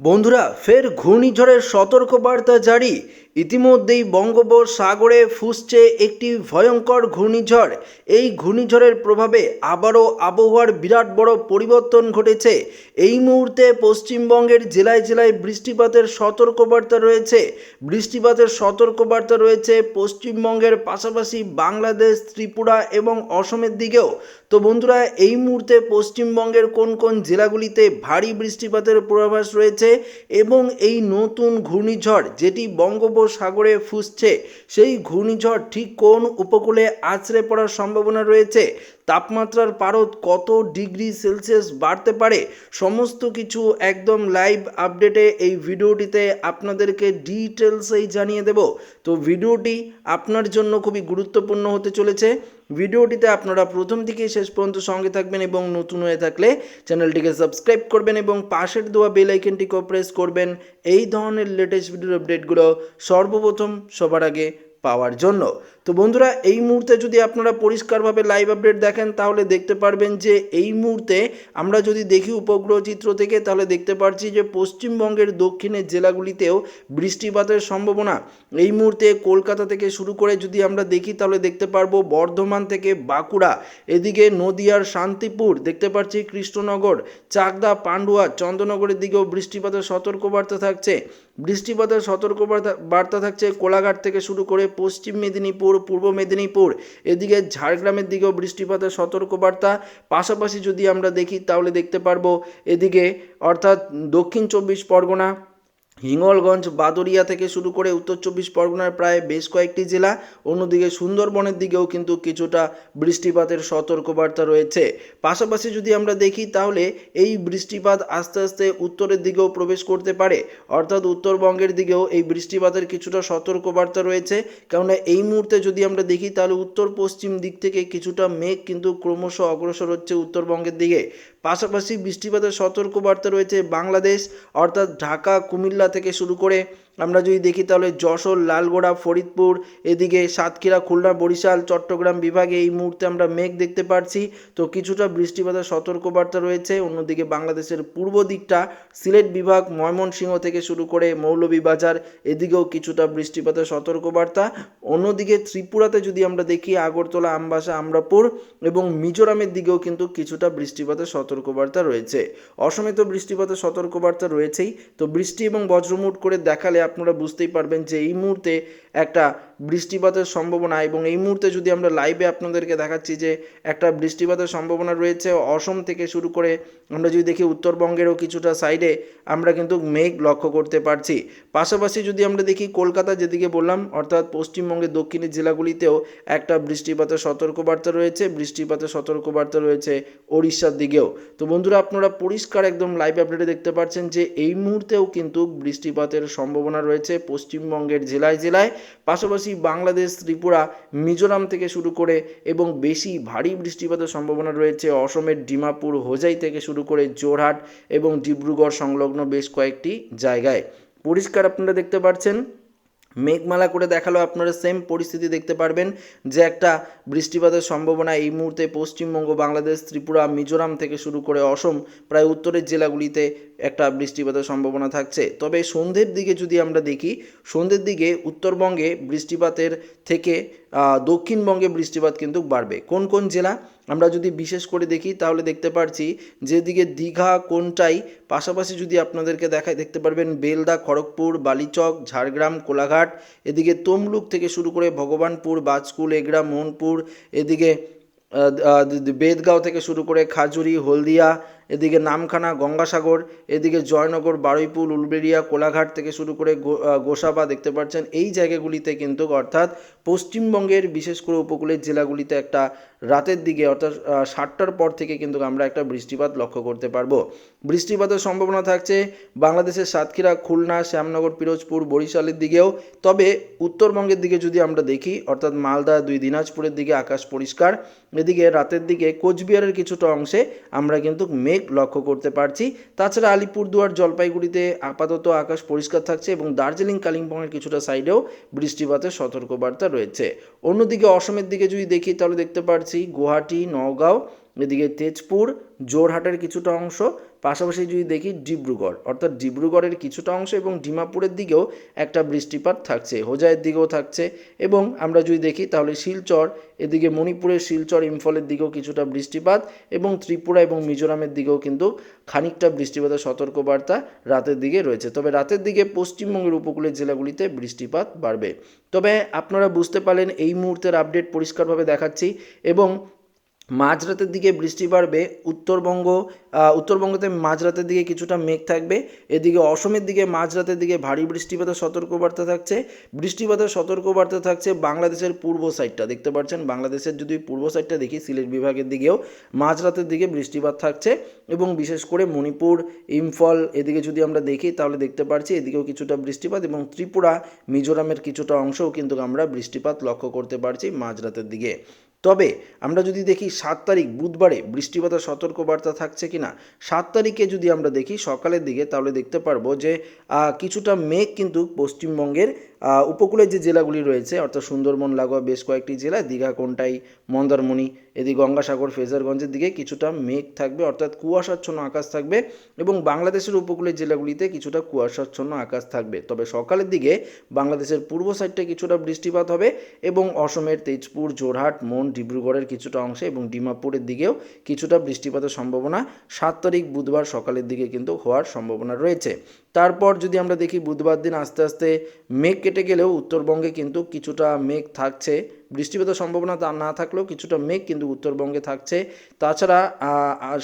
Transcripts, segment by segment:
বন্ধুরা, ফের ঘূর্ণিঝড়ের সতর্কবার্তা জারি। ইতিমধ্যেই বঙ্গোপসাগরে ফুসছে একটি ভয়ঙ্কর ঘূর্ণিঝড়। এই ঘূর্ণিঝড়ের প্রভাবে আবারও আবহাওয়ার বিরাট বড় পরিবর্তন ঘটেছে। এই মুহূর্তে পশ্চিমবঙ্গের জেলায় জেলায় বৃষ্টিপাতের সতর্কবার্তা রয়েছে। বৃষ্টিপাতের সতর্কবার্তা রয়েছে পশ্চিমবঙ্গের পাশাপাশি বাংলাদেশ, ত্রিপুরা এবং অসমের দিকেও। তো বন্ধুরা, এই মুহূর্তে পশ্চিমবঙ্গের কোন কোন জেলাগুলিতে ভারী বৃষ্টিপাতের পূর্বাভাস রয়েছে? এবং এই নতুন ঘূর্ণিঝড় যেটি বঙ্গোপসাগরে ফুসছে, সেই ঘূর্ণিঝড় ঠিক কোন উপকূলে আছড়ে পড়ার সম্ভাবনা রয়েছে? তাপমাত্রার পারদ কত ডিগ্রি সেলসিয়াস বাড়তে পারে? সমস্ত কিছু একদম লাইভ আপডেটে এই ভিডিওটিতে আপনাদেরকে ডিটেলসেই জানিয়ে দেব। তো ভিডিওটি আপনার জন্য খুবই গুরুত্বপূর্ণ হতে চলেছে। ভিডিওটিতে আপনারা প্রথম থেকে শেষ পর্যন্ত সঙ্গে থাকবেন এবং নতুন হয়ে থাকলে চ্যানেলটিকে সাবস্ক্রাইব করবেন এবং পাশের দেওয়া বেল আইকনটিকেও প্রেস করবেন। এই ধরনের লেটেস্ট ভিডিওর আপডেটগুলো সর্বপ্রথম সবার আগে পাওয়ার জন্য। তো বন্ধুরা, এই মুহূর্তে যদি আপনারা পরিষ্কারভাবে লাইভ আপডেট দেখেন, তাহলে দেখতে পারবেন যে এই মুহূর্তে আমরা যদি দেখি উপগ্রহ চিত্র থেকে, তাহলে দেখতে পাচ্ছি যে পশ্চিমবঙ্গের দক্ষিণের জেলাগুলিতেও বৃষ্টিপাতের সম্ভাবনা। এই মুহূর্তে কলকাতা থেকে শুরু করে যদি আমরা দেখি, তাহলে দেখতে পারব বর্ধমান থেকে বাঁকুড়া, এদিকে নদিয়ার শান্তিপুর, দেখতে পাচ্ছি কৃষ্ণনগর, চাকদা, পান্ডুয়া, চন্দ্রনগরের দিকেও বৃষ্টিপাতের সতর্কবার্তা থাকছে। বৃষ্টিপাতের সতর্কবার্তা, বার্তা থাকছে কোলাঘাট থেকে শুরু করে পশ্চিম মেদিনীপুর পূর্ব মেদিনীপুর, এদিকে ঝাড়গ্রামের দিকেও বৃষ্টিপাতের সতর্কবার্তা। পাশাপাশি যদি আমরা দেখি, তাহলে দেখতে পারব এদিকে, অর্থাৎ দক্ষিণ চব্বিশ পরগনা হিঙ্গলগঞ্জ বাদরিয়া থেকে শুরু করে উত্তর চব্বিশ পরগনার প্রায় বেশ কয়েকটি জেলা, অন্যদিকে সুন্দরবনের দিকেও কিন্তু কিছুটা বৃষ্টিপাতের সতর্কবার্তা রয়েছে। পাশাপাশি যদি আমরা দেখি, তাহলে এই বৃষ্টিপাত আস্তে আস্তে উত্তরের দিকেও প্রবেশ করতে পারে। অর্থাৎ উত্তরবঙ্গের দিকেও এই বৃষ্টিপাতের কিছুটা সতর্কবার্তা রয়েছে। কেননা এই মুহূর্তে যদি আমরা দেখি, তাহলে উত্তর পশ্চিম দিক থেকে কিছুটা মেঘ কিন্তু ক্রমশ অগ্রসর হচ্ছে উত্তরবঙ্গের দিকে। পাশাপাশি বৃষ্টিপাতের সতর্কবার্তা রয়েছে বাংলাদেশ অর্থাৎ ঢাকা কুমিল্লা থেকে শুরু করে আমরা যদি দেখি তাহলে যশোর, লালগোড়া, ফরিদপুর, এদিকে সাতক্ষীরা, খুলনা, বরিশাল, চট্টগ্রাম বিভাগে এই মুহূর্তে আমরা মেঘ দেখতে পাচ্ছি তো কিছুটা বৃষ্টিপাতের সতর্কবার্তা রয়েছে। অন্যদিকে বাংলাদেশের পূর্ব দিকটা সিলেট বিভাগ, ময়মনসিংহ থেকে শুরু করে মৌলভীবাজার, এদিকেও কিছুটা বৃষ্টিপাতের সতর্কবার্তা। অন্যদিকে ত্রিপুরাতে যদি আমরা দেখি, আগরতলা, আমবাসা, আমরাপুর এবং মিজোরামের দিকেও কিন্তু কিছুটা বৃষ্টিপাতের সতর্কবার্তা রয়েছে। অসমে তো বৃষ্টিপাতের সতর্কবার্তা রয়েছেই। তো বৃষ্টি এবং বজ্রমুট করে দেখালে আপনারা বুঝতেই পারবেন যে এই মুহূর্তে একটা বৃষ্টিপাতের সম্ভাবনা এবং এই মুহূর্তে যদি আমরা লাইভে আপনাদেরকে দেখাচ্ছি যে একটা বৃষ্টিপাতের সম্ভাবনা রয়েছে, অসম থেকে শুরু করে আমরা যদি দেখি উত্তরবঙ্গেরও কিছুটা সাইডে আমরা কিন্তু মেঘ লক্ষ্য করতে পারছি। পাশাপাশি যদি আমরা দেখি কলকাতা যেদিকে বললাম, অর্থাৎ পশ্চিমবঙ্গের দক্ষিণের জেলাগুলিতেও একটা বৃষ্টিপাতের সতর্কবার্তা রয়েছে, বৃষ্টিপাতের সতর্কবার্তা রয়েছে ওড়িশার দিকেও। তো বন্ধুরা, আপনারা পরিষ্কার একদম লাইভ আপডেটে দেখতে পাচ্ছেন যে এই মুহূর্তেও কিন্তু বৃষ্টিপাতের সম্ভাবনা রয়েছে পশ্চিমবঙ্গের জেলায় জেলায়। পাশাপাশি বাংলাদেশ, ত্রিপুরা, মিজোরাম থেকে শুরু করে এবং বেশি ভারী বৃষ্টিপাতের সম্ভাবনা রয়েছে অসমের ডিমাপুর, হোজাই থেকে শুরু করে জোরহাট এবং ডিব্রুগড় সংলগ্ন বেশ কয়েকটি জায়গায়। পরিষ্কার আপনারা দেখতে পাচ্ছেন মেঘমালা করে দেখাল আপনারা সেম পরিস্থিতি দেখতে পারবেন যে একটা বৃষ্টিপাতের সম্ভাবনা এই মুহূর্তে পশ্চিমবঙ্গ, বাংলাদেশ, ত্রিপুরা, মিজোরাম থেকে শুরু করে অসম, প্রায় উত্তরের জেলাগুলিতে একটা বৃষ্টিপাতের সম্ভাবনা থাকছে। তবে সন্ধ্যের দিকে যদি আমরা দেখি, সন্ধ্যের দিকে উত্তরবঙ্গে বৃষ্টিপাতের থেকে দক্ষিণবঙ্গে বৃষ্টিপাত কিন্তু বাড়বে। কোন কোন জেলা? আমরা যদি বিশেষ করে দেখি, তাহলে দেখতে পারছি যেদিকে দীঘা, কোনটাই? পাশাপাশি যদি আপনাদেরকে দেখায়, দেখতে পারবেন বেলদা, খড়গপুর, বালিচক, ঝাড়গ্রাম, কোলাঘাট, এদিকে তমলুক থেকে শুরু করে ভগবানপুর বাজকুল এগরা মোহনপুর, এদিকে বেদগাঁও থেকে শুরু করে খাজুরি, হলদিয়া এদিকে নামখানা, গঙ্গাসাগর, এদিকে জয়নগর, বারুইপুর, উলবেড়িয়া, কোলাঘাট থেকে শুরু করে গোসাবা দেখতে পাচ্ছেন। এই জায়গাগুলিতে কিন্তু অর্থাৎ পশ্চিমবঙ্গের বিশেষ করে উপকূলের জেলাগুলিতে একটা রাতের দিকে অর্থাৎ সাতটার পর থেকে কিন্তু আমরা একটা বৃষ্টিপাত লক্ষ্য করতে পারব। বৃষ্টিপাতের সম্ভাবনা থাকছে বাংলাদেশের সাতক্ষীরা, খুলনা, শ্যামনগর, পিরোজপুর, বরিশালের দিকেও। তবে উত্তরবঙ্গের দিকে যদি আমরা দেখি, অর্থাৎ মালদা দুই, দিনাজপুরের দিকে আকাশ পরিষ্কার। এদিকে রাতের দিকে কোচবিহারের কিছুটা অংশে আমরা কিন্তু মেঘ লক্ষ্য করতে পারছি। তাছাড়া আলিপুরদুয়ার জলপাইগুড়িতে আপাতত আকাশ পরিষ্কার থাকছে এবং দার্জিলিং, কালিম্পংয়ের কিছুটা সাইডেও বৃষ্টিপাতের সতর্কবার্তা রয়েছে। অন্যদিকে অসমের দিকে যদি দেখি, তাহলে দেখতে পাচ্ছি গুয়াহাটি, নওগাঁও, এদিকে তেজপুর জোরহাটের কিছুটা অংশ পাশাপাশি যদি দেখি ডিব্রুগড়, অর্থাৎ ডিব্রুগড়ের কিছুটা অংশ এবং ডিমাপুরের দিকেও একটা বৃষ্টিপাত থাকছে, হোজাইয়ের দিকেও থাকছে এবং আমরা যদি দেখি তাহলে শিলচর, এদিকে মণিপুরের শিলচর ইম্ফলের দিকেও কিছুটা বৃষ্টিপাত এবং ত্রিপুরা এবং মিজোরামের দিকেও কিন্তু খানিকটা বৃষ্টিপাতের সতর্কবার্তা রাতের দিকে রয়েছে। তবে রাতের দিকে পশ্চিমবঙ্গের উপকূলের জেলাগুলিতে বৃষ্টিপাত বাড়বে। তবে আপনারা বুঝতে পারলেন, এই মুহূর্তের আপডেট পরিষ্কারভাবে দেখাচ্ছি এবং মাঝরাতের দিকে বৃষ্টি বাড়বে, উত্তরবঙ্গ উত্তরবঙ্গতে মাঝরাতের দিকে কিছুটা মেঘ থাকবে। এদিকে অসমের দিকে মাঝরাতের দিকে ভারী বৃষ্টিপাতের সতর্কবার্তা থাকছে। বৃষ্টিপাতের সতর্কবার্তা থাকছে বাংলাদেশের পূর্ব সাইডটা। দেখতে পাচ্ছেন, বাংলাদেশের যদি পূর্ব সাইডটা দেখি, সিলেট বিভাগের দিকেও মাঝরাতের দিকে বৃষ্টিপাত থাকছে এবং বিশেষ করে মণিপুর, ইম্ফল এদিকে যদি আমরা দেখি, তাহলে দেখতে পাচ্ছি এদিকেও কিছুটা বৃষ্টিপাত এবং ত্রিপুরা, মিজোরামের কিছুটা অংশও কিন্তু আমরা বৃষ্টিপাত লক্ষ্য করতে পারছি মাঝরাতের দিকে। তবে আমরা যদি দেখি সাত তারিখ, বুধবারে বৃষ্টিপাতের সতর্কবার্তা থাকছে কিনা, সাত তারিখে যদি আমরা দেখি সকালের দিকে, তাহলে দেখতে পারব যে কিছুটা মেঘ কিন্তু পশ্চিমবঙ্গের উপকূলের যে জেলাগুলি রয়েছে, অর্থাৎ সুন্দরবন, লাগোয়া বেশ কয়েকটি জেলা, দীঘা, কোনটাই, মন্দারমণি, এদিকে গঙ্গাসাগর, ফেজারগঞ্জের দিকে কিছুটা মেঘ থাকবে, অর্থাৎ কুয়াশাচ্ছন্ন আকাশ থাকবে এবং বাংলাদেশের উপকূলের জেলাগুলিতে কিছুটা কুয়াশাচ্ছন্ন আকাশ থাকবে। তবে সকালের দিকে বাংলাদেশের পূর্ব সাইডটা কিছুটা বৃষ্টিপাত হবে এবং অসমের তেজপুর জোরহাট মন, ডিব্রুগড়ের কিছুটা অংশে এবং ডিমাপুরের দিকেও কিছুটা বৃষ্টিপাতের সম্ভাবনা। সাত তারিখ বুধবার সকালের দিকে কিন্তু হওয়ার সম্ভাবনা রয়েছে। তারপর যদি আমরা দেখি বুধবার দিন আস্তে আস্তে মেঘ কেটে গেলেও উত্তরবঙ্গে কিন্তু কিছুটা মেঘ থাকছে। বৃষ্টিপাতের সম্ভাবনা তা না থাকলেও কিছুটা মেঘ কিন্তু উত্তরবঙ্গে থাকছে। তাছাড়া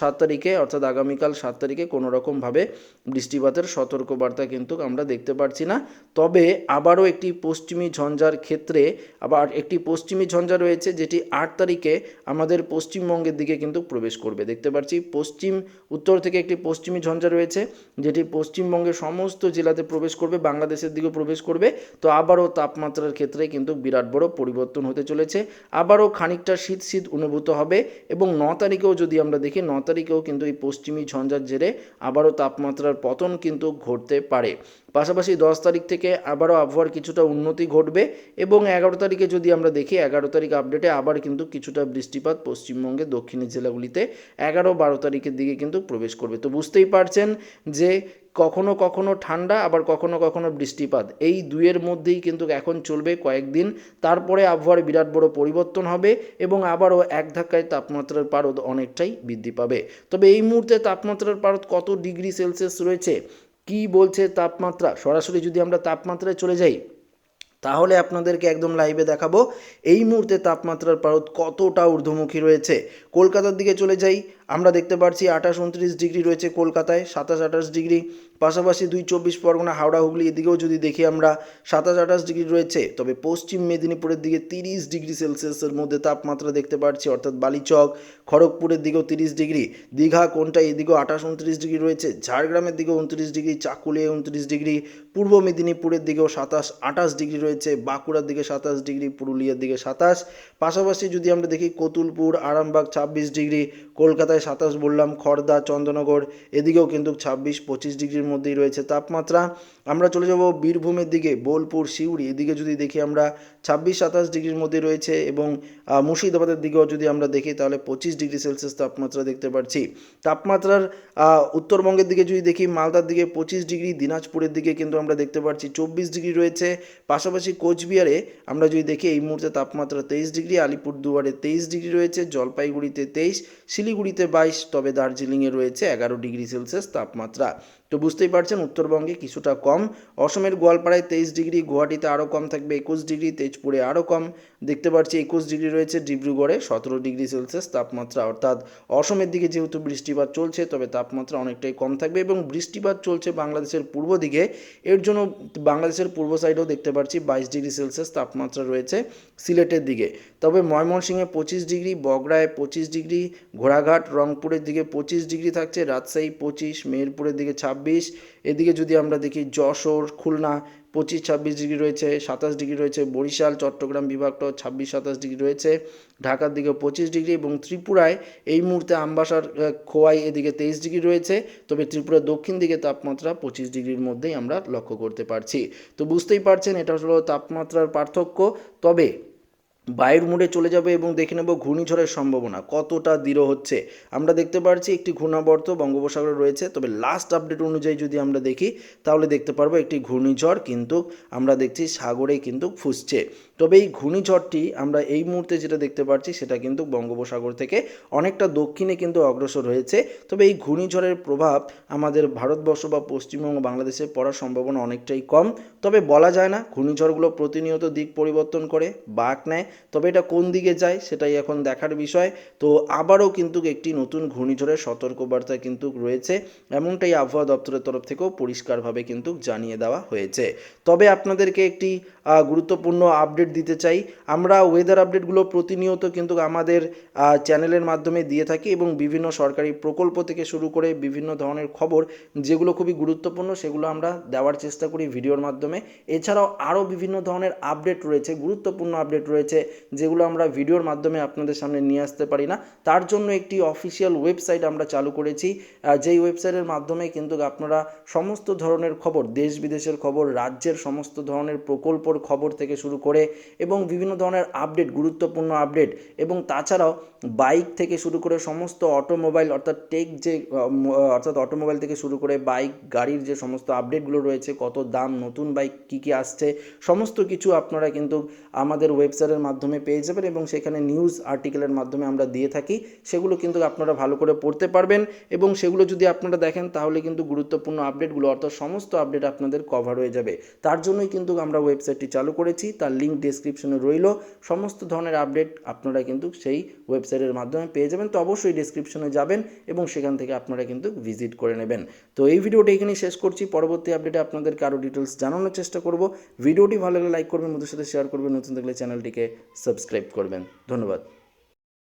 সাত তারিখে, অর্থাৎ আগামীকাল সাত তারিখে কোনো রকমভাবে বৃষ্টিপাতের সতর্কবার্তা কিন্তু আমরা দেখতে পাচ্ছি না। তবে আবারও একটি পশ্চিমী ঝঞ্ঝার ক্ষেত্রে আবার একটি পশ্চিমী ঝঞ্ঝা রয়েছে যেটি আট তারিখে আমাদের পশ্চিমবঙ্গের দিকে কিন্তু প্রবেশ করবে। দেখতে পাচ্ছি পশ্চিম, উত্তর থেকে একটি পশ্চিমী ঝঞ্ঝা রয়েছে যেটি পশ্চিমবঙ্গের সমস্ত জেলাতে প্রবেশ করবে, বাংলাদেশের দিকে প্রবেশ করবে। তো আবারও তাপমাত্রার ক্ষেত্রে কিন্তু বিরাট বড় পরিবর্তন হতে চলেছে। আবারও খানিকটা শীত শীত অনুভূত হবে এবং ন তারিখেও যদি আমরা দেখি, ন তারিখেও কিন্তু এই পশ্চিমী ঝঞ্ঝার জেরে আবারও তাপমাত্রার পতন কিন্তু ঘটতে পারে। পাশাপাশি দশ তারিখ থেকে আবারও আবহাওয়ার কিছুটা উন্নতি ঘটবে এবং এগারো তারিখে যদি আমরা দেখি, এগারো তারিখ আপডেটে আবার কিন্তু কিছুটা বৃষ্টিপাত পশ্চিমবঙ্গের দক্ষিণের জেলাগুলিতে এগারো বারো তারিখের দিকে কিন্তু প্রবেশ করবে। তো বুঝতেই পারছেন যে কখনো কখনো ঠান্ডা, আবার কখনো কখনো বৃষ্টিপাত। এই দুয়ের মধ্যেই কিন্তু এখন চলবে কয়েকদিন। তারপরে আবহাওয়ার বিরাট বড় পরিবর্তন হবে এবং আবারও এক ধাক্কায় তাপমাত্রার পারদ অনেকটাই বৃদ্ধি পাবে। তবে এই মুহূর্তে তাপমাত্রার পারদ কত ডিগ্রি সেলসিয়াস রয়েছে? কি বলছে তাপমাত্রা? সরাসরি যদি আমরা তাপমাত্রায় চলে যাই তাহলে আপনাদেরকে একদম লাইভে দেখাবো, এই মুহূর্তে তাপমাত্রার পারদ কতটা ঊর্ধ্বমুখী রয়েছে। কলকাতার দিকে চলে যাই, আমরা দেখতে পাচ্ছি আঠাশ উনত্রিশ ডিগ্রি রয়েছে কলকাতায়, সাতাশ আঠাশ ডিগ্রি। পাশাপাশি দুই চব্বিশ পরগনা, হাওড়া, হুগলি, এদিকেও যদি দেখি আমরা, সাতাশ আঠাশ ডিগ্রি রয়েছে। তবে পশ্চিম মেদিনীপুরের দিকে তিরিশ ডিগ্রি সেলসিয়াসের মধ্যে তাপমাত্রা দেখতে পাচ্ছি অর্থাৎ বালিচক, খড়গপুরের দিকেও তিরিশ ডিগ্রি, দীঘা কোনটা এদিকেও আঠাশ উনত্রিশ ডিগ্রি রয়েছে, ঝাড়গ্রামের দিকেও উনত্রিশ ডিগ্রি চাকুলিয়ে উনত্রিশ ডিগ্রি পূর্ব মেদিনীপুরের দিকেও সাতাশ, আঠাশ ডিগ্রি রয়েছে, বাঁকুড়ার দিকে সাতাশ ডিগ্রি, পুরুলিয়ার দিকে সাতাশ। পাশাপাশি যদি আমরা দেখি কতুলপুর, আরামবাগ ছাব্বিশ ডিগ্রি, কলকাতায় সাতাশ বললাম খড়দা চন্দ্রনগর, এদিকেও কিন্তু ছাব্বিশ, পঁচিশ ডিগ্রির মধ্যেই রয়েছে তাপমাত্রা। আমরা চলে যাব বীরভূমের দিকে, বোলপুর, সিউড়ি। এদিকে যদি দেখি আমরা ছাব্বিশ, সাতাশ ডিগ্রির মধ্যে রয়েছে এবং মুর্শিদাবাদের দিকেও যদি আমরা দেখি তাহলে পঁচিশ ডিগ্রি সেলসিয়াস তাপমাত্রা দেখতে পাচ্ছি তাপমাত্রার উত্তরবঙ্গের দিকে যদি দেখি মালদার দিকে পঁচিশ ডিগ্রি, দিনাজপুরের দিকে কিন্তু আমরা দেখতে পাচ্ছি চব্বিশ ডিগ্রি রয়েছে। পাশাপাশি কোচবিহারে আমরা যদি দেখি এই মুহূর্তে তাপমাত্রা তেইশ ডিগ্রি, আলিপুরদুয়ারে তেইশ ডিগ্রি রয়েছে, জলপাইগুড়িতে তেইশ, শিলিগুড়িতে বাইশ, তবে দার্জিলিংয়ে রয়েছে এগারো ডিগ্রি সেলসিয়াস তাপমাত্রা। তো বুঝতেই পারছেন, উত্তরবঙ্গে কিছুটা কম। অসমের গোয়ালপাড়ায় তেইশ ডিগ্রি, গুয়াহাটিতে আরও কম থাকবে একুশ ডিগ্রি, তেজপুরে আরও কম। দেখতে পাচ্ছি একুশ ডিগ্রি রয়েছে ডিব্রুগড়ে, সতেরো ডিগ্রি সেলসিয়াস তাপমাত্রা। অর্থাৎ অসমের দিকে যেহেতু বৃষ্টিপাত চলছে, তবে তাপমাত্রা অনেকটাই কম থাকবে এবং বৃষ্টিপাত চলছে বাংলাদেশের পূর্ব দিকে। এর জন্য বাংলাদেশের পূর্ব সাইডেও দেখতে পাচ্ছি বাইশ ডিগ্রি সেলসিয়াস তাপমাত্রা রয়েছে সিলেটের দিকে। তবে ময়মনসিংহে পঁচিশ ডিগ্রি বগড়ায় পঁচিশ ডিগ্রি, ঘোড়াঘাট রংপুরের দিকে পঁচিশ ডিগ্রি থাকছে, রাজশাহী পঁচিশ, মেহেরপুরের দিকে ছাব্বিশ এদিকে যদি আমরা দেখি যশোর, খুলনা, পঁচিশ ছাব্বিশ ডিগ্রি রয়েছে, সাতাশ ডিগ্রি রয়েছে, বরিশাল, চট্টগ্রাম বিভাগটাও ছাব্বিশ, সাতাশ ডিগ্রি রয়েছে, ঢাকার দিকে পঁচিশ ডিগ্রি এবং ত্রিপুরায় এই মুহূর্তে আমবাসার খোয়াই এদিকে তেইশ ডিগ্রি রয়েছে, তবে ত্রিপুরার দক্ষিণ দিকে তাপমাত্রা পঁচিশ ডিগ্রির মধ্যেই আমরা লক্ষ্য করতে পারছি। তো বুঝতেই পারছেন, এটা হলো তাপমাত্রার পার্থক্য। তবে বায়ুর মুড়ে চলে যাবে এবং দেখে নেব ঘূর্ণিঝড়ের সম্ভাবনা। কতটা দৃঢ় হচ্ছে? আমরা দেখতে পাচ্ছি একটি ঘূর্ণাবর্ত বঙ্গোপসাগরে রয়েছে। তবে লাস্ট আপডেট অনুযায়ী যদি আমরা দেখি, তাহলে দেখতে পারব একটি ঘূর্ণিঝড় কিন্তু আমরা দেখছি সাগরে কিন্তু ফুসছে। তবে এই ঘূর্ণিঝড়টি আমরা এই মুহূর্তে যেটা দেখতে পাচ্ছি সেটা কিন্তু বঙ্গোপসাগর থেকে অনেকটা দক্ষিণে কিন্তু অগ্রসর হয়েছে। তবে এই ঘূর্ণিঝড়ের প্রভাব আমাদের ভারতবর্ষ বা পশ্চিমবঙ্গ বাংলাদেশে পড়ার সম্ভাবনা অনেকটাই কম। তবে বলা যায় না, ঘূর্ণিঝড়গুলো প্রতিনিয়ত দিক পরিবর্তন করে, বাঁক নেয়। তবে এটা কোন দিকে যায়, সেটাই এখন দেখার বিষয়। তো আবারও কিন্তু একটি নতুন ঘূর্ণিঝড়ের সতর্কবার্তা কিন্তু রয়েছে। এমনটাই আবহাওয়া দপ্তরের তরফ থেকেও পরিষ্কারভাবে কিন্তু জানিয়ে দেওয়া হয়েছে। তবে আপনাদেরকে একটি গুরুত্বপূর্ণ আপডেট দিতে চাই। আমরা ওয়েদার আপডেটগুলো প্রতিনিয়ত কিন্তু আমাদের চ্যানেলের মাধ্যমে দিয়ে থাকি এবং বিভিন্ন সরকারি প্রকল্প থেকে শুরু করে বিভিন্ন ধরনের খবর যেগুলো খুবই গুরুত্বপূর্ণ, সেগুলো আমরা দেওয়ার চেষ্টা করি ভিডিওর মাধ্যমে। এছাড়াও আরও বিভিন্ন ধরনের আপডেট রয়েছে, গুরুত্বপূর্ণ আপডেট রয়েছে, যেগুলো আমরা ভিডিওর মাধ্যমে আপনাদের সামনে নিয়ে আসতে পারি না। তার জন্য একটি অফিসিয়াল ওয়েবসাইট আমরা চালু করেছি যেই ওয়েবসাইটের মাধ্যমে কিন্তু আপনারা সমস্ত ধরনের খবর, দেশ বিদেশের খবর, রাজ্যের সমস্ত ধরনের প্রকল্পর খবর থেকে শুরু করে এবং বিভিন্ন ধরনের আপডেট, গুরুত্বপূর্ণ আপডেট এবং তাছাড়াও বাইক থেকে শুরু করে সমস্ত অটোমোবাইল অর্থাৎ টেক যে অর্থাৎ অটোমোবাইল থেকে শুরু করে বাইক, গাড়ির যে সমস্ত আপডেটগুলো রয়েছে, কত দাম, নতুন বাইক কী কী আসছে, সমস্ত কিছু আপনারা কিন্তু আমাদের ওয়েবসাইটের মাধ্যমে পেয়ে যাবেন এবং সেখানে নিউজ আর্টিকেলের মাধ্যমে আমরা দিয়ে থাকি। সেগুলো কিন্তু আপনারা ভালো করে পড়তে পারবেন এবং সেগুলো যদি আপনারা দেখেন, তাহলে কিন্তু গুরুত্বপূর্ণ আপডেটগুলো অর্থাৎ সমস্ত আপডেট আপনাদের কভার হয়ে যাবে। তার জন্যই কিন্তু আমরা ওয়েবসাইটটি চালু করেছি, তার লিঙ্ক ডিসক্রিপশনে রইল। সমস্ত ধরনের আপডেট আপনারা কিন্তু সেই ওয়েবসাইটের মাধ্যমে পেয়ে যাবেন। তো অবশ্যই ডিসক্রিপশনে যাবেন এবং সেখান থেকে আপনারা কিন্তু ভিজিট করে নেবেন। তো এই ভিডিওটি এখানেই শেষ করছি। পরবর্তী আপডেটে আপনাদেরকে আরও ডিটেলস জানানোর চেষ্টা করব। ভিডিওটি ভালো লাগলে লাইক করবেন ওদের সাথে শেয়ার করবেন। নতুন থাকলে চ্যানেলটিকে সাবস্ক্রাইব করবেন। ধন্যবাদ।